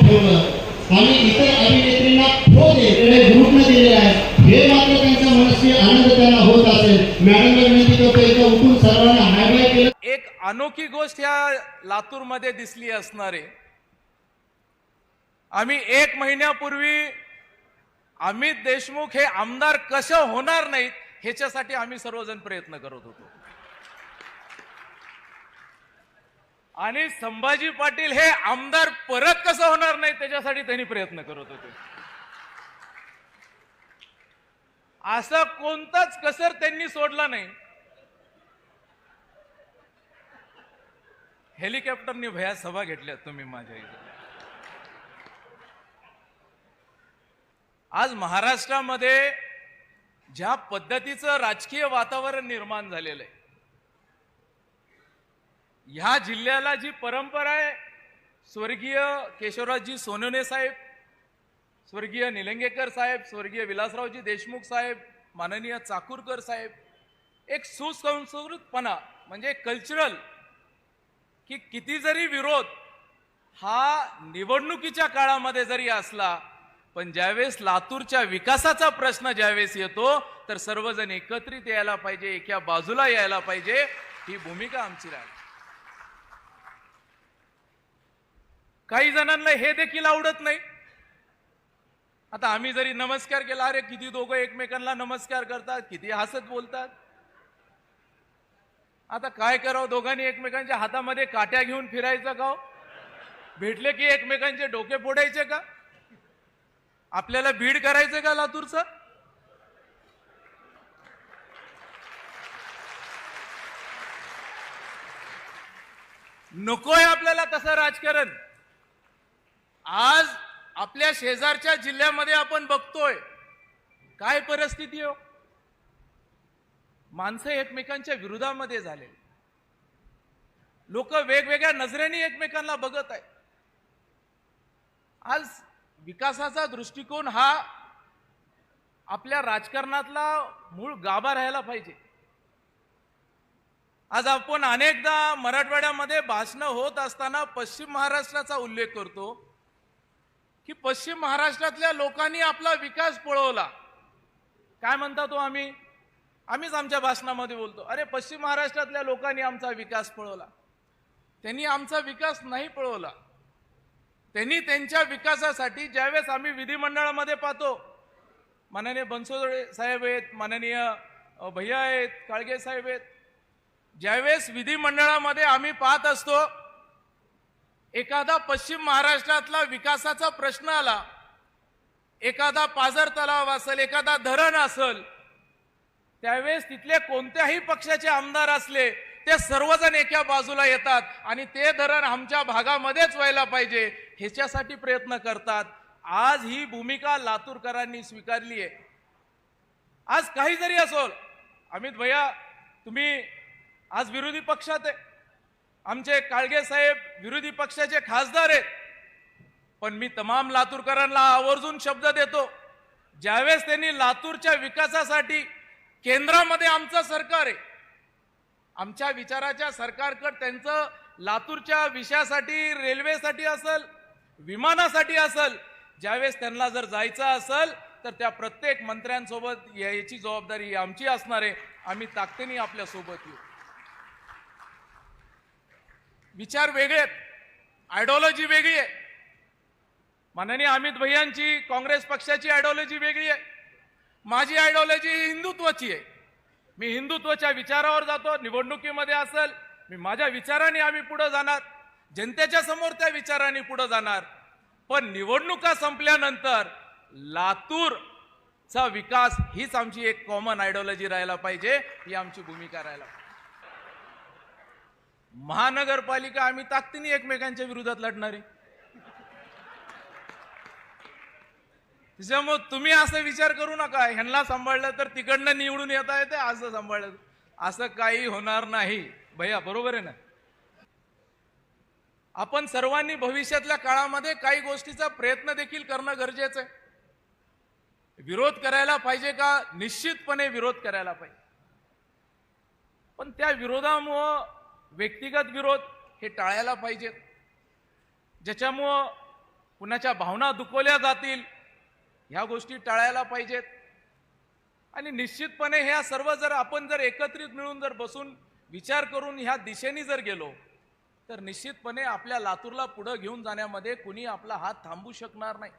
ठेवलं. आणि इतर अभिनेत्रींना खो दे ग्रुपने ग्रुपनं दिलेलं आहे. हे मात्र त्यांचा मनस्वी आनंद त्यांना होत असेल. मॅडम विनंती करतो एकदा उठून सर्वांना हायलाईट केलं. एक अनोखी गोष्ट ह्या लातूरमध्ये दिसली असणार. आहे आम्ही एक महिन्यापूर्वी अमित देशमुख हे आमदार कसं होणार नाहीत ह्याच्यासाठी आम्ही सर्वजण प्रयत्न करत होतो. आणि संभाजी पाटील हे आमदार परत कसं होणार नाही त्याच्यासाठी त्यांनी प्रयत्न करत होते. असं कोणताच कसर त्यांनी सोडला नाही. हेलिकॉप्टरनी भया सभा घेतल्या तुम्ही माझ्या इथे. आज महाराष्ट्रामध्ये ज्या पद्धतीचं राजकीय वातावरण निर्माण झालेलं आहे ह्या जिल्ह्याला जी परंपरा आहे स्वर्गीय केशवराजजी सोनवणे साहेब स्वर्गीय निलंगेकर साहेब स्वर्गीय विलासरावजी देशमुख साहेब माननीय चाकूरकर साहेब एक सुसंस्कृतपणा म्हणजे कल्चरल की किती जरी विरोध हा निवडणुकीच्या काळामध्ये जरी असला पण ज्यावेळेस लातूरच्या विकासाचा प्रश्न ज्यावेळेस येतो तर सर्वजण एकत्रित यायला पाहिजे एका बाजूला यायला पाहिजे ही भूमिका आमची राहते काही जणांना हे देखील आवडत नाही. आता आम्ही जरी नमस्कार केला अरे किती दोघं एकमेकांना नमस्कार करतात किती हसत बोलतात. आता काय करावं दोघांनी एकमेकांच्या हातामध्ये काट्या घेऊन फिरायचं का हो? भेटले की एकमेकांचे डोके फोडायचे का? आपल्याला भीड करायचं का लातूरचं? नकोय आपल्याला तसं राजकारण. आज आपल्या शेजारच्या जिल्ह्यामध्ये आपण बघतोय काय परिस्थिती हो? माणसं एकमेकांच्या विरोधामध्ये झाले लोक वेगवेगळ्या नजरेने एकमेकांना बघत आहेत. आज विकासाचा दृष्टिकोन हा आपल्या राजकारणातला मूळ गाभा राहायला पाहिजे. आज आपण अनेकदा मराठवाड्यामध्ये भाषणं होत असताना पश्चिम महाराष्ट्राचा उल्लेख करतो. की पश्चिम महाराष्ट्रातल्या लोकांनी आपला विकास पळवला. काय म्हणता तो आम्ही? आम्हीच आमच्या भाषणामध्ये बोलतो. अरे पश्चिम महाराष्ट्रातल्या लोकांनी आमचा विकास पळवला. त्यांनी आमचा विकास नाही पळवला. त्यांनी त्यांच्या विकासासाठी ज्यावेळेस आम्ही विधिमंडळामध्ये पाहतो माननीय बनसोडे साहेब आहेत माननीय भैया आहेत काळगे साहेब आहेत ज्यावेळेस विधिमंडळामध्ये आम्ही पाहत असतो एखादा पश्चिम महाराष्ट्रातला विकासाचा प्रश्न आला एखादा पाझर तलाव असेल एखादा धरण असेल त्यावेळेस तिथले कोणत्याही पक्षाचे आमदार असले ते सर्वजण एका बाजूला येतात आणि ते धरण आमच्या भागामध्येच व्हायला पाहिजे ह्याच्यासाठी प्रयत्न करतात. आज ही भूमिका लातूरकरांनी स्वीकारली आहे. आज काही जरी असोल अमित भैया तुम्ही आज विरोधी पक्षात आहे. आमचे काळगे साहेब विरोधी पक्षाचे खासदार आहेत. पण मी तमाम लातूरकरांना आवर्जून शब्द देतो ज्यावेळेस त्यांनी लातूरच्या विकासासाठी केंद्रामध्ये आमचं सरकार आहे आमच्या विचाराच्या सरकारकडे त्यांचं लातूरच्या विषयासाठी रेल्वेसाठी असेल विमानासाठी असेल ज्यावेळेस त्यांना जर जायचं असेल तर त्या प्रत्येक मंत्र्यांसोबत याची जबाबदारी आमची असणार आहे. आम्ही ताकदीने आपल्यासोबत येऊ. विचार वेगळे आहेत. आयडिओलॉजी वेगळी आहे. माननीय अमित भैयांची काँग्रेस पक्षाची आयडिओलॉजी वेगळी आहे. माझी आयडिओलॉजी ही हिंदुत्वाची आहे. मी हिंदुत्वाच्या विचारावर जातो निवडणुकीमध्ये असेल मी माझ्या विचाराने आम्ही पुढं जाणार जनतेच्या समोर त्या विचाराने पुढं जाणार. पण निवडणुका संपल्यानंतर लातूरचा विकास हीच आमची एक कॉमन आयडिओलॉजी राहायला पाहिजे ही आमची भूमिका राहायला पाहिजे. महानगरपालिका आम्ही ताकदीने एकमेकांच्या विरोधात लढणार. आहे त्याच्यामुळे तुम्ही असं विचार करू नका. ह्यांना सांभाळलं तर तिकडनं निवडून येता येते असं सांभाळलं. असं काही होणार नाही. भैया बरोबर आहे ना? आपण सर्वांनी भविष्यातल्या काळामध्ये काही गोष्टीचा प्रयत्न देखील करणं गरजेचं आहे. विरोध करायला पाहिजे का? निश्चितपणे विरोध करायला पाहिजे. पण त्या विरोधामुळं व्यक्तिगत विरोध हे टाळायला पाहिजेत ज्याच्यामुळं कुणाच्या भावना दुखवल्या जातील ह्या गोष्टी टाळायला पाहिजेत. आणि निश्चितपणे ह्या सर्व जर आपण जर एकत्रित मिळून जर बसून विचार करून ह्या दिशेने जर गेलो तर निश्चितपणे आपल्या लातूरला पुढं घेऊन जाण्यामध्ये कुणी आपला हात थांबू शकणार नाही.